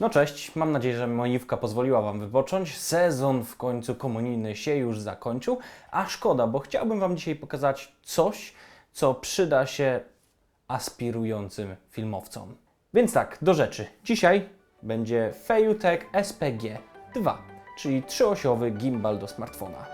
No cześć, mam nadzieję, że Moniwka pozwoliła Wam wypocząć. Sezon w końcu komunijny się już zakończył, a szkoda, bo chciałbym Wam dzisiaj pokazać coś, co przyda się aspirującym filmowcom. Więc tak, do rzeczy. Dzisiaj będzie Fejutek SPG 2, czyli trzyosiowy gimbal do smartfona.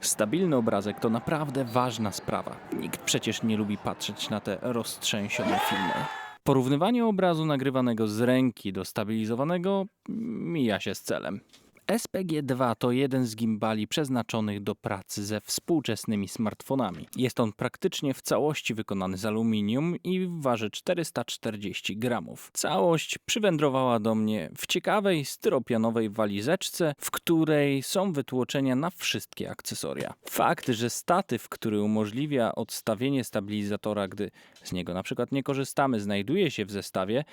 Stabilny obrazek to naprawdę ważna sprawa. Nikt przecież nie lubi patrzeć na te roztrzęsione filmy. Porównywanie obrazu nagrywanego z ręki do stabilizowanego mija się z celem. SPG-2 to jeden z gimbali przeznaczonych do pracy ze współczesnymi smartfonami. Jest on praktycznie w całości wykonany z aluminium i waży 440 gramów. Całość przywędrowała do mnie w ciekawej styropianowej walizeczce, w której są wytłoczenia na wszystkie akcesoria. Fakt, że statyw, który umożliwia odstawienie stabilizatora, gdy z niego na przykład nie korzystamy, znajduje się w zestawie,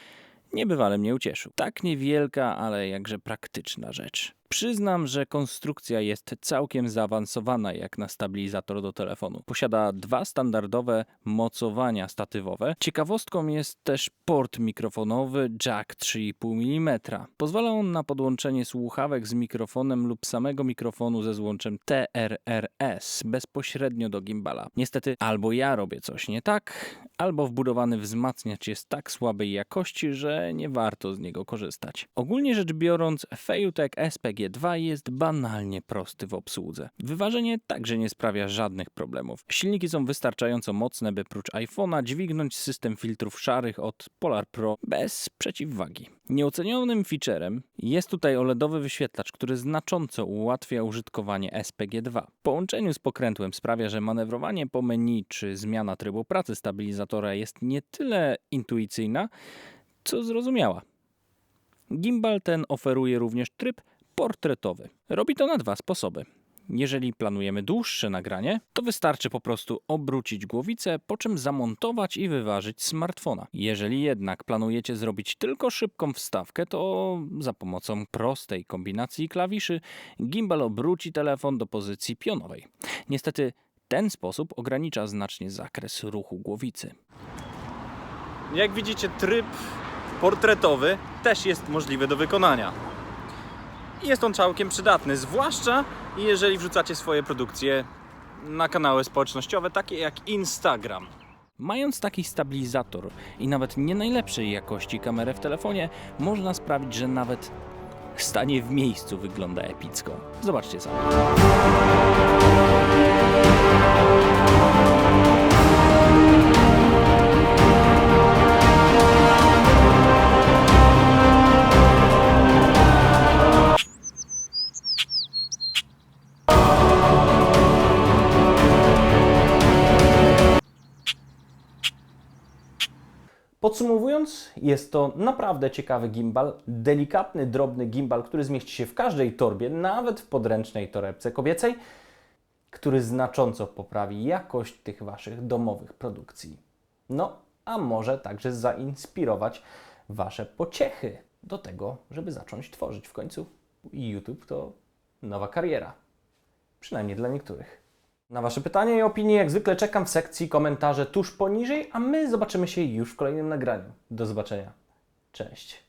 niebywale mnie ucieszył. Tak niewielka, ale jakże praktyczna rzecz. Przyznam, że konstrukcja jest całkiem zaawansowana jak na stabilizator do telefonu. Posiada dwa standardowe mocowania statywowe. Ciekawostką jest też port mikrofonowy jack 3,5 mm. Pozwala on na podłączenie słuchawek z mikrofonem lub samego mikrofonu ze złączem TRRS bezpośrednio do gimbala. Niestety albo ja robię coś nie tak, albo wbudowany wzmacniacz jest tak słabej jakości, że nie warto z niego korzystać. Ogólnie rzecz biorąc, Fejutek SPG2 jest banalnie prosty w obsłudze. Wyważenie także nie sprawia żadnych problemów. Silniki są wystarczająco mocne, by prócz iPhone'a dźwignąć system filtrów szarych od Polar Pro bez przeciwwagi. Nieocenionym featurem jest tutaj OLEDowy wyświetlacz, który znacząco ułatwia użytkowanie SPG2. W połączeniu z pokrętłem sprawia, że manewrowanie po menu czy zmiana trybu pracy stabilizatora jest nie tyle intuicyjna, co zrozumiała. Gimbal ten oferuje również tryb portretowy. Robi to na dwa sposoby. Jeżeli planujemy dłuższe nagranie, to wystarczy po prostu obrócić głowicę, po czym zamontować i wyważyć smartfona. Jeżeli jednak planujecie zrobić tylko szybką wstawkę, to za pomocą prostej kombinacji klawiszy gimbal obróci telefon do pozycji pionowej. Niestety ten sposób ogranicza znacznie zakres ruchu głowicy. Jak widzicie, tryb portretowy też jest możliwy do wykonania. Jest on całkiem przydatny, zwłaszcza jeżeli wrzucacie swoje produkcje na kanały społecznościowe, takie jak Instagram. Mając taki stabilizator i nawet nie najlepszej jakości kamerę w telefonie, można sprawić, że nawet stanie w miejscu wygląda epicko. Zobaczcie sami. Podsumowując, jest to naprawdę ciekawy gimbal, delikatny, drobny gimbal, który zmieści się w każdej torbie, nawet w podręcznej torebce kobiecej, który znacząco poprawi jakość tych Waszych domowych produkcji. No, a może także zainspirować Wasze pociechy do tego, żeby zacząć tworzyć. W końcu YouTube to nowa kariera. Przynajmniej dla niektórych. Na Wasze pytania i opinie jak zwykle czekam w sekcji komentarze tuż poniżej, a my zobaczymy się już w kolejnym nagraniu. Do zobaczenia. Cześć.